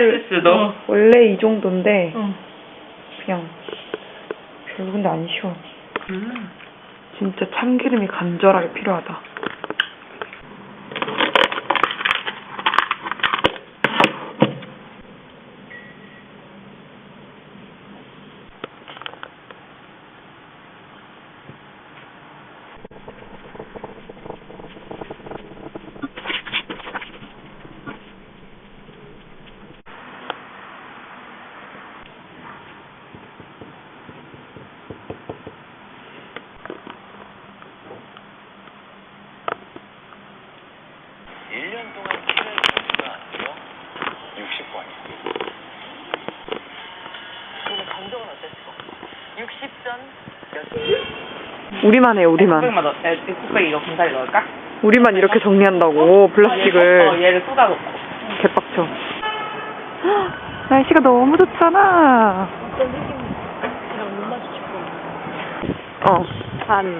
될 수도. 어. 원래 이 정도인데 응. 그냥 별로 근데 안 쉬워. 음. 진짜 참기름이 간절하게 필요하다. 일 년 동안 키를 점수가 아니죠? 60번이요. 그러면 감정은 어땠어? 60전? 우리만 해, 우리만. 뚝배기만 넣, 에, 뚝배기 이거 분사리 넣을까? 우리만 이렇게 정리한다고 어, 플라스틱을 얘를 쏟아놓고. 개빡쳐. 헉, 날씨가 너무 좋잖아. 어. 한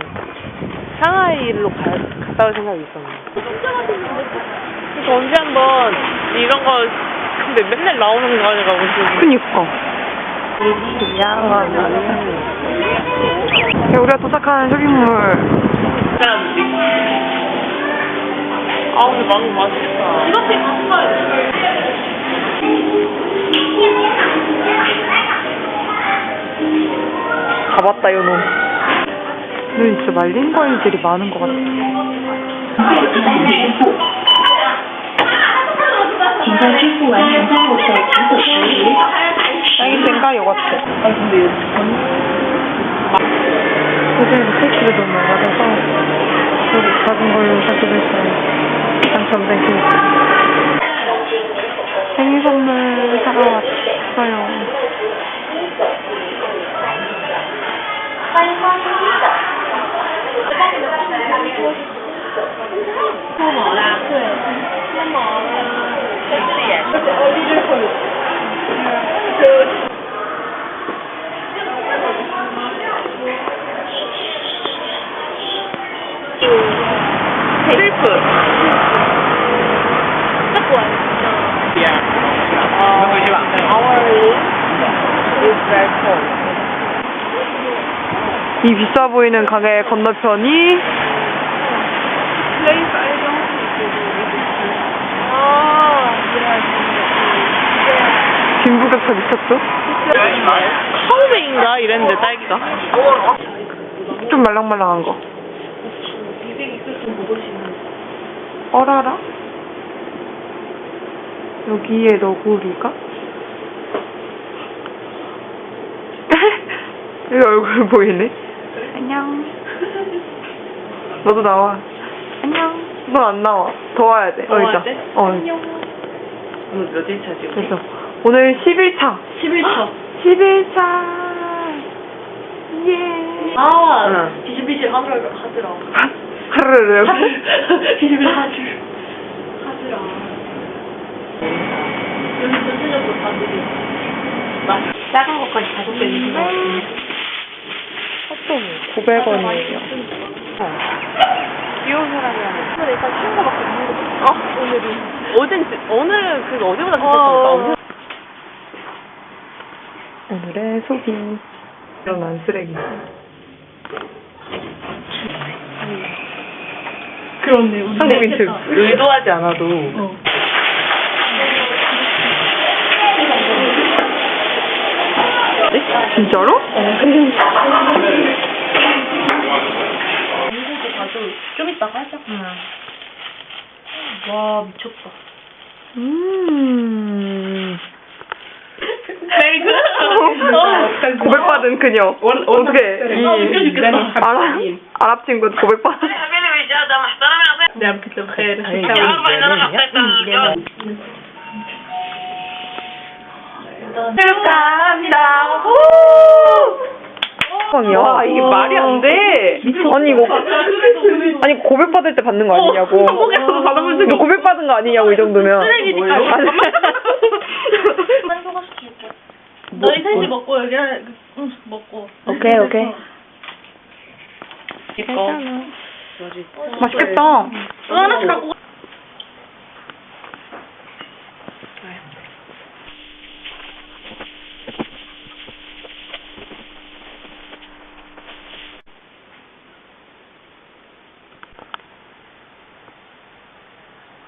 상하이로 가, 갔다 올 생각이 있었는데. 그래서 언제 한번 이런 거 근데 맨날 나오는 거 아니라 무슨 그니까. 네, 우리가 도착한 쇼핑몰. 짠. 아, 근데 망고 맛있다. 이렇게 맛있어요. 잡았다, 요놈. 오늘 진짜 말린 과일들이 많은 것 같아. 김장 출고와 전장 호텔 5시 딸기잼과 요거트. 아니 근데 이거 요즘 스테이크를 너무 많이 받아서 저도 작은 걸로 사기로 했어요. 당첨된 케이크. 생일 선물 사러 왔어요. Uh. 이 비싸 보이는 가게 건너편이 don't 아, 빈부격차 미쳤죠? 카우베인가 이랬는데 딸기가. 좀 말랑말랑한 거. 어라라? 여기에 너구리가? 여기 얼굴 보이네. 안녕. 너도 나와. 안녕. 너 안 나와. 더 와야 돼. 더 어. 돼? 어. 오늘 몇 일 차지? 우리? 그래서 오늘 11차. 11차. 11차. 예. 아, 응. 비실비실 하더라, 하더라. 하르르. 비실비실 하더라. 하더라. 여기 전체적으로 다들이 막 작은 것까지 다섯 개 있는 거 같은데. 핫도그 900원이에요. 귀여운 사람이라면. 근데 일단 거밖에 없는 거 같아. 어? 오늘은. 어젠, 진- 오늘은 그 어제보다 어. 진짜 오늘의 소비. 이런 안 쓰레기. 그렇네, 우리. 한국인 특. 의도하지 않아도. 어. 진짜로? 이것도 가도 좀 이따가 하자. 와, 미쳤다. 음. 페이크. 고백받은 그녀. 어떻게 이 아, 웃겨죽겠다. 아랍 아랍 친구 고백받. 내가 그때 خير 아니, شكرا. 축하합니다. 와 와, 이게 말이 안 돼. 아니 이거 아니 고백받을 때 받는 거 아니냐고. 한국에서도 받아본 적이 이거 고백받은 거 아니냐고 이 정도면. 쓰레기니까. 줄게. 너희 셋이 먹고 여기랑 응 먹고. 오케이 오케이. 이거. 맛있겠다. 너 하나씩 갖고